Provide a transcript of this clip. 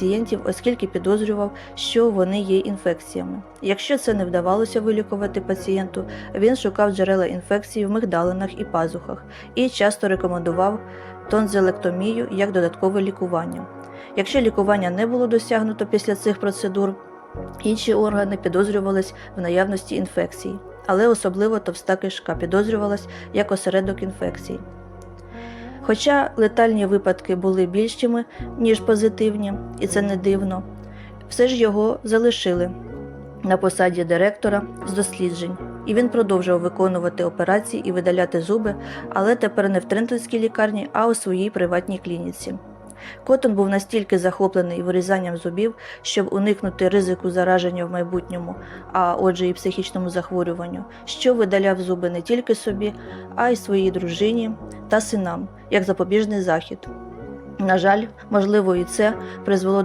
пацієнтів, оскільки підозрював, що вони є інфекціями. Якщо це не вдавалося вилікувати пацієнту, він шукав джерела інфекції в мигдалинах і пазухах і часто рекомендував тонзилектомію як додаткове лікування. Якщо лікування не було досягнуто після цих процедур, інші органи підозрювались в наявності інфекцій, але особливо товста кишка підозрювалась як осередок інфекцій. Хоча летальні випадки були більшими, ніж позитивні, і це не дивно, все ж його залишили на посаді директора з досліджень, і він продовжував виконувати операції і видаляти зуби, але тепер не в Трентонській лікарні, а у своїй приватній клініці. Котон був настільки захоплений вирізанням зубів, щоб уникнути ризику зараження в майбутньому, а отже і психічному захворюванню, що видаляв зуби не тільки собі, а й своїй дружині та синам, як запобіжний захід. На жаль, можливо, і це призвело